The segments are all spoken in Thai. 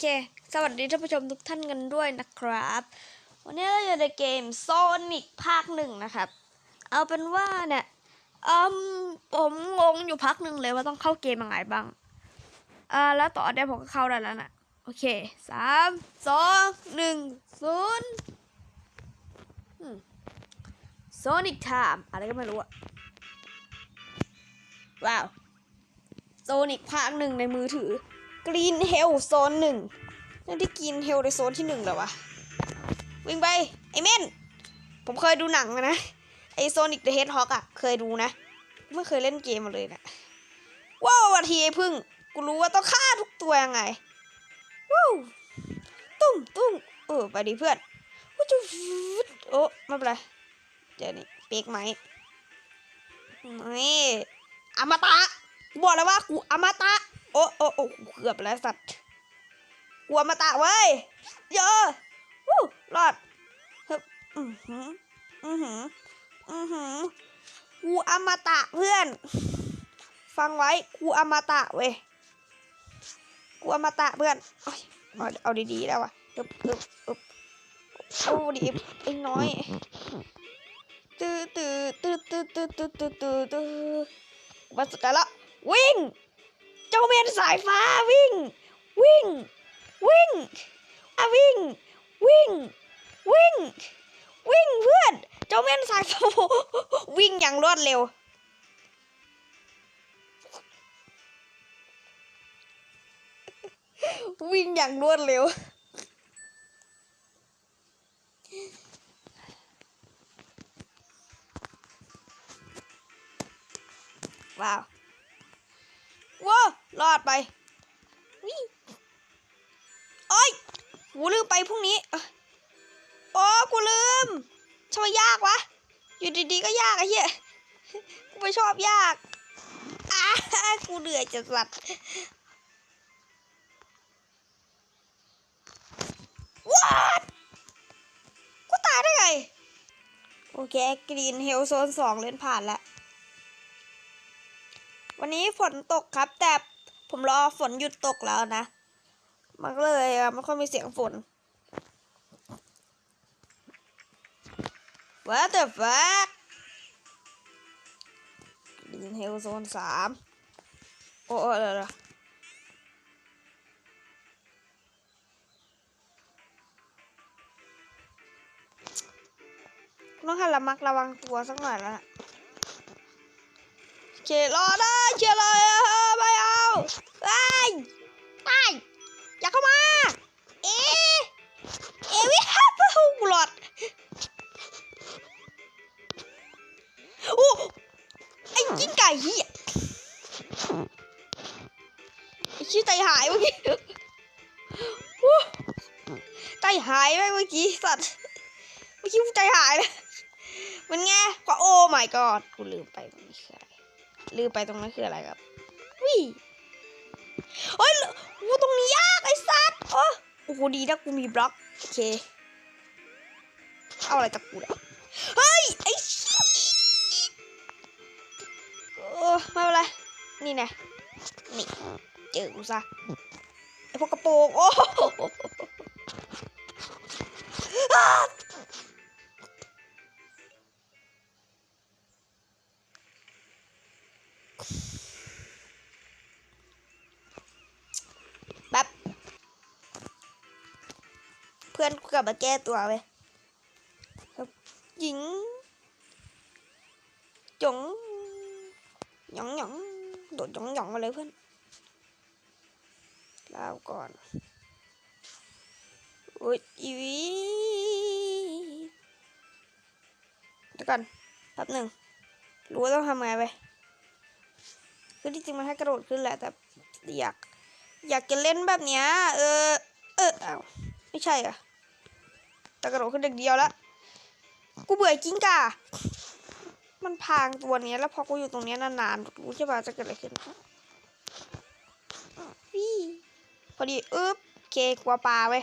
เค สวัสดีท่านผู้ชมทุกท่านกันด้วยนะครับ วันนี้เราอยู่ในเกมโซนิกภาคหนึ่งนะครับ เอาเป็นว่าเนี่ยอืมผมงงอยู่พักหนึ่งเลยว่าต้องเข้าเกมยังไงบ้างอ่าแล้วต่อได้ผมก็เข้าได้แล้วนะโอเคสามสองหนึ่งศูนย์โซนิกไทม์อะไรก็ไม่รู้อะว้าวโซนิกภาคหนึ่งในมือถือ กรีนเฮลโซนหนึ่งนั่นที่กรีนเฮลในโซนที่หนึ่งเหรอวะ วิ่งไป ไอเม่น ผมเคยดูหนังนะ ไอโซนิกเดอะเฮดฮอกอะเคยดูนะ ไม่เคยเล่นเกมมาเลยนะว้าววันทีไอพึ่ง กูรู้ว่าต้องฆ่าทุกตัวยังไงว้าวตุ้มตุ้มเออไปดิเพื่อนวูจูโอ้ไม่เป็นไรเดี๋ยวนี้เป๊กไหมนี่อมตะกูบอกแล้วว่ากูอมตะ โอ้โอ้โอ้เกือบแล้วสัตว์กูอมาตะเว้ยเยอะวู้รอดฮึบอือหืออือหืออือหือกูอมตะเพื่อน ฟังไว้กูอมตะเว้ยกูอมตะเพื่อนเอาเอาดีๆแล้ววะอึบอึบอึบโอ้ดีไอ้น้อยตื้อตื้อตื้อตื้อตื้อตื้อตื้อตื้อมาสุดท้ายละวิ่ง เจ้าเมนสายฟ้าวิ่ง วิ่ง วิ่งอะวิ่ง วิ่ง วิ่ง วิ่งเพื่อน เจ้าเมนสายฟ้าวิ่งอย่างรวดเร็ว วิ่งอย่างรวดเร็วว้าว ว้ารอดไปวิโอ้ยกูลืมไปพรุ่งนี้อ้ยโอ้กูลืมทำไมยากวะ อยู่ดีๆก็ยากไอ้เหี้ย กูไม่ชอบยากอ้ากูเหนื่อยจะสัตว์ว้ากูตายได้ไง โอเค กรีนเฮลโซนสองเล่นผ่านแล้ว วันนี้ฝนตกครับ แต่ผมรอฝนหยุดตกแล้วนะ มันก็เลยไม่ค่อยมีเสียงฝน What the fuck ดินเฮลโซนสามโอ้โอ้เดี๋ยวต้องให้ระมัดระวังตัวสักหน่อยแล้วนะ เชรอได้เชรอไม่เอาไอ้ไอ้อย่าเข้ามา เอ เอวิฮับหูหลอดโอ้ไอ้กิ้งไก่เหี้ยชื่อใจหายเมื่อกี้โอ้ใจหายไปเมื่อกี้สัตว์ เมื่อกี้ใจหายเลยมันไงก็โอ้ my god กูลืมไปตรงนี้คือ ลืมไปตรงนั้นคืออะไรครับวิเฮ้ยโอ้ตรงนี้ยากไอ้สัตว์โอ้โอ้โหดีนะกูมีบล็อกโอเคเอาอะไรจากกูเนี่ยเฮ้ยไอ้ชิโอ้ไม่เป็นไรนี่ไงนี่เจอกูซะไอ้พวกกระโปรงโอ้ ลับมาแก้ตัวไปครับหญิงจงหยองหยองโดดหยองหยองมาเลยเพื่อนลาวก่อนอุ้ยอีวีเดี๋ยวก่อนแป๊บหนึ่งรู้ว่าต้องทำไงไปคือที่จริงมันให้กระโดดขึ้นแหละแต่อยาก อยากจะเล่นแบบเนี้ยเออ เอออ้าไม่ใช่อะ กระโดดขึ้นเด็กเดียวแล้วกูเบื่อกิ้งก่ามันพางตัวนี้แล้วพอกูอยู่ตรงนี้นานๆรู้ใช่ป่ะจะเกิดอะไรขึ้นวี่พอดีอึ๊บโอเคกลัวปลาไป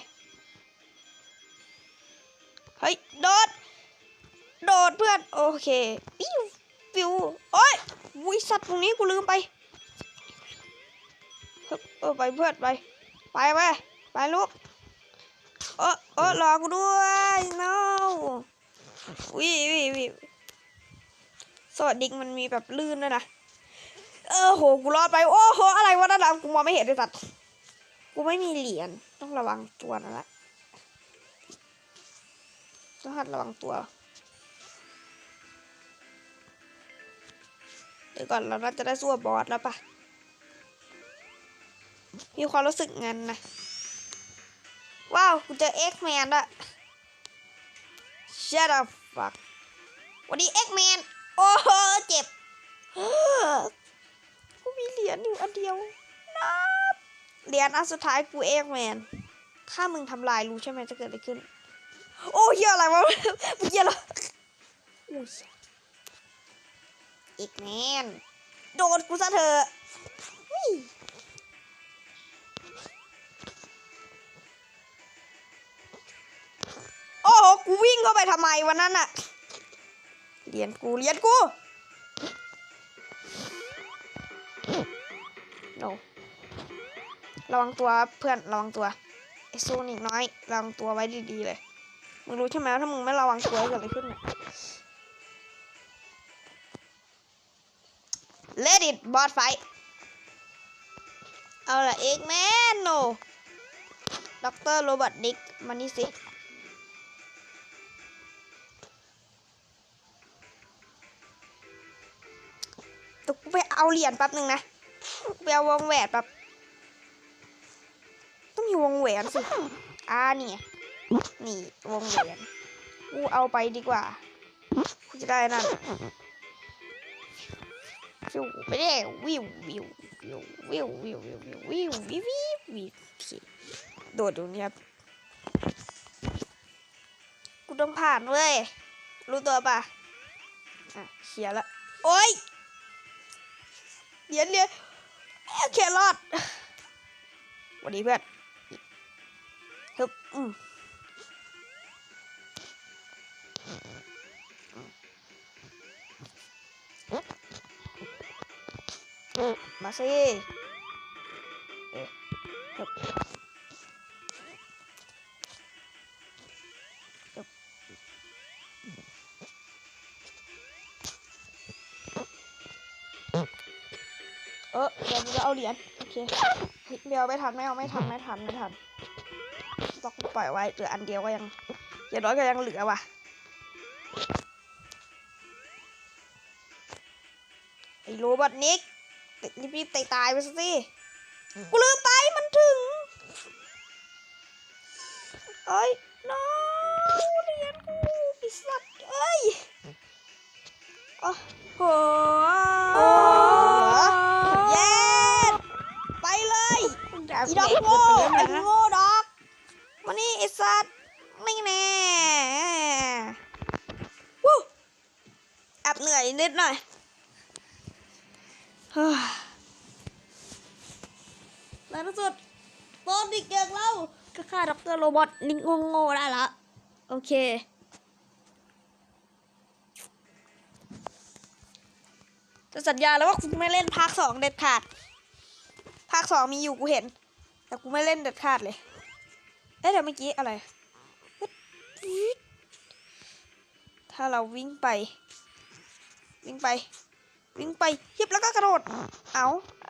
เฮ้ยโดด โดดเพื่อนโอเคปิ้วปิ้วโอ้ยวิสัตว์ตรงนี้กูลืมไปเออไปเพื่อนไปไปไปไปลูก เออเออรอกูด้วย no วิวิวิสวัสดิกมันมีแบบลื่นด้วยนะ เออโห กูรอดไป โอ้โห อะไรวะด้านหลังกูมองไม่เห็นเลยสัตว์กูไม่มีเหรียญ ต้องระวังตัวนะละต้องหัดระวังตัว เดี๋ยวก่อนเราน่าจะได้สู้บอสแล้วปะมีความรู้สึกงั้นนะาวกูเจอเอ็กแมนละ Shut up fuck วันนี้เอ็กแมนโอ้โหเจ็บกูมีเหรียญอยู่อันเดียวนะเหรียญอันสุดท้ายกูเอ็กแมนถ้ามึงทำลายรู้ใช่ไหมจะเกิดอะไรขึ้น โอ้เหี้ยอะไรวะเหี้ยอะไรอุ้ยเอ็กแมนโดนกูซะเถอะ กูวิ่งเข้าไปทำไมวันนั้นอะเรียนกูเรียนกู no ระวังตัวเพื่อนระวังตัวไอโซนิกน้อยระวังตัวไว้ดีๆเลยมึงรู้ใช่ไหมว่าถ้ามึงไม่ระวังตัวจะเกิดอะไรขึ้นเนี่ย Let it บอสไฟเอาละเอกแมนโนด็อกเตอร์โรบอทดิกมานี่สิ ไปเอาเหรียญแป๊บหนึ่งนะไปเอาวงแหวนแป๊บต้องมีวงแหวนสิอ่านี่นี่วงแหวนกูเอาไปดีกว่ากูจะได้นั่นวิวไปได้วิววิววิววิววิววิววิววิววิววิววิวโอเคโดดตรงนี้ครับกูต้องผ่านเว้ยรู้ตัวปะอะเขียนละโอ๊ย เดี๋ยวเดี๋ยวโอเครอดสวัสดีเพื่อนฮึบอืมมาสิเอ๊ะ เออเดี๋ยวจะเอาเหรียญโอเคเฮ้ยไม่เอาไม่ทันไม่เอาไม่ทันไม่ทันไม่ทันต้องปล่อยไว้เหลืออันเดียวก็ยังอย่างน้อยก็ยังเหลือว่ะไอ้โรบอทนิกรีบๆตายตายไปสิกูลืมไปมันถึงเอ้ยน้องเรียนกูไอิสัตว์เอ้ยโอ้โหเย็ดไปเลย อีดอกโง่ไอ้โง่ดอกมานี่ไอ้สัตว์ไม่แน่วู้แอบเหนื่อยนิดหน่อยเฮ้ยในที่สุดโปรดิกอย่างเราก็ฆ่าดรโรบอทนิงโง่ๆได้ละโอเคจะสัญญาแล้วว่ากูไม่เล่นภาคสองเด็ดขาด ภาคสองมีอยู่กูเห็น แต่กูไม่เล่นเด็ดขาดเลย เอ๊ะเดี๋ยวเมื่อกี้อะไร ถ้าเราวิ่งไป วิ่งไป วิ่งไปหยิบแล้วก็กระโดด เอา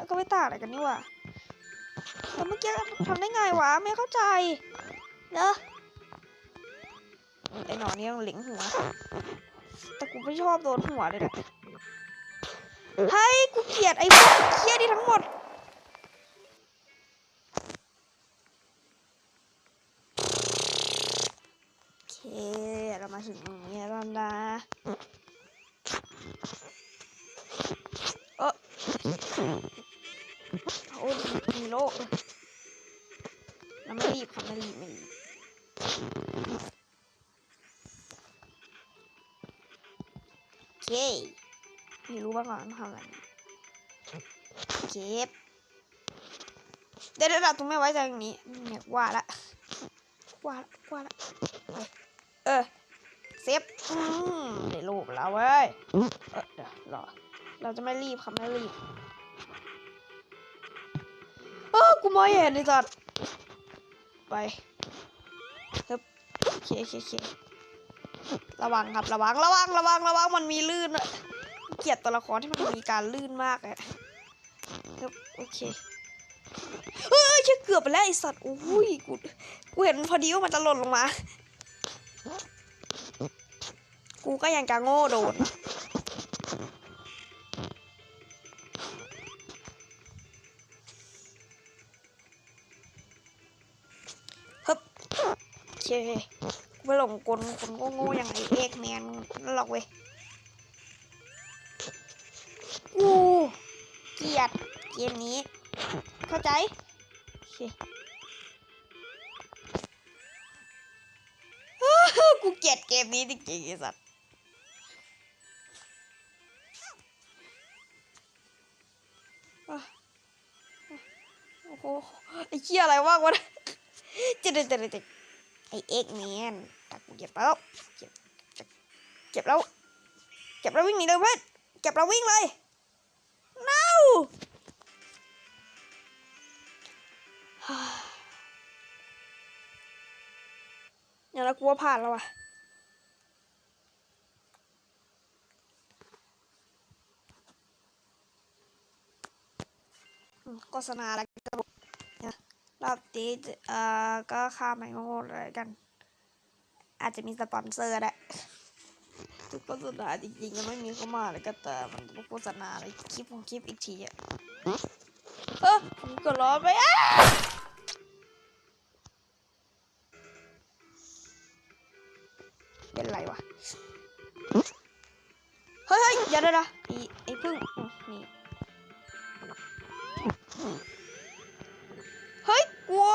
ก็ไม่ต่างอะไรกันนี่ว่าแต่เมื่อกี้ทำได้ไงวะ ไม่เข้าใจเนอะไอ้หนอนนี่ต้องหลิงหัว แต่กูไม่ชอบโดนหัวเลยนะเฮ้ยกูเกลียดไอ้พวกเคี้ยนี่ทั้งหมด Yalanla. Oh. Oğlum มีโ lo. Ama iyi bana iyi ไม่รีบไม่รีบเก๋ยมีรู้บ้าก่อนทำอะไรเก็บเดี๋ยวเราต้องไม่ไว้ใจอย่างนี้เนี่ยว่าละว่าละว่าละเออ เซฟได้รูปแล้วเว้ยเดี๋ยวรอเราจะไม่รีบค่ะไม่รีบเออกูมองไม่เห็นไอ้สัตว์ไปฮึบโอเคโอเคโอเคระวังครับระวังระวังระวังระวังมันมีลื่นอะเกลียดตัวละครที่มันมีการลื่นมากเลยฮึบโอเคเฮ้ยเกือบไปแล้วไอสัตว์โอ้ยกูกูเห็นพอดีว่ามันจะหล่นลงมา กูก็ยังจะโง่โดนฮึบโอเคกูไปหลงกลคนโง่อย่างไอเอกแมนนั่นหรอกเว้ยกูเกียดเกมนี้ เข้าใจโอเคกูเกลียดเกมนี้จริงๆไอ้สัส อ้ไอ้เชี่ยอะไรวะวะเจ็ดเจ็ดเจ็ดเจ็ดไอ้เอ็กแมนตักกูเก็บแล้วเก็บเก็บแล้วเก็บแล้ววิ่งหนีเลยเพื่อนเก็บแล้ววิ่งเลย no อย่าละกูว่าผ่านแล้วว่ะอืมโฆษณาอะ รอบนี้เอ่อก็ข้ามไปโง่ๆเลยกัน อาจจะมีสปอนเซอร์แหละทุกโฆษณาจริงๆยังไม่มีเข้ามาเลยก็แต่มันโฆษณาอะไรคลิปของคลิปอีกทีอะเออผมก็ร้อนไปอะเป็นไรวะ เฮ้ยเฮ้ยอย่าได้นะไอ้ไอ้พึ่งอืมนี่ กลัว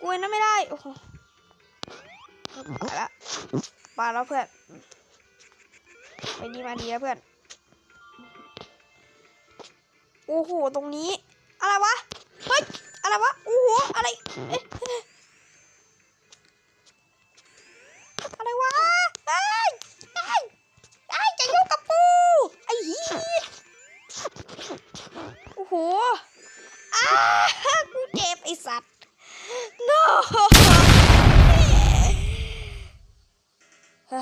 กลัวนั่นไม่ได้ โอ้โหไปละไปแล้วเพื่อน ไปดีมาดีแล้วเพื่อน โอ้โห ตรงนี้ อะไรวะ เฮ้ย อะไรวะ โอ้โห อะไร เอ๊ะอะไรวะไอ้ไอ้ไอ้ยจะยุ่งกับปูไอ้เหี้ยโอ้โห อ้ากูเจ็บไอสัตว์ no โอเ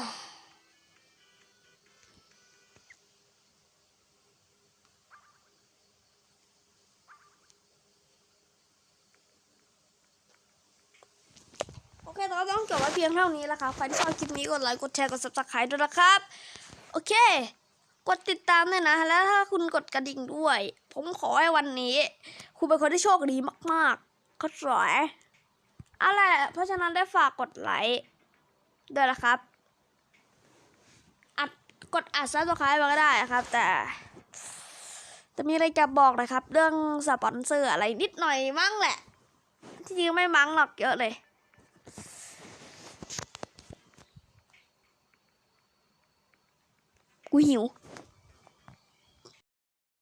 คตอนต้องจบไว้เพียงเท่านี้แล้วครับ ใครที่ชอบคลิปนี้กดไลค์ กดแชร์ กด subscribe ด้วยนะครับ โอเค กดติดตามด้วยนะ แล้วถ้าคุณกดกระดิ่งด้วย ผมขอให้วันนี้ คุณเป็นคนที่โชคดีมากๆก็สวยเอาแหละเพราะฉะนั้นได้ฝากกดไลค์ด้วยนะครับ กดอัดซับสไครต์มาก็ได้ครับ แต่จะมีอะไรจะบอกนะครับ เรื่องสปอนเซอร์อะไรนิดหน่อยมั้งแหละ ที่จริงไม่มั้งหรอกเยอะเลยกูหิว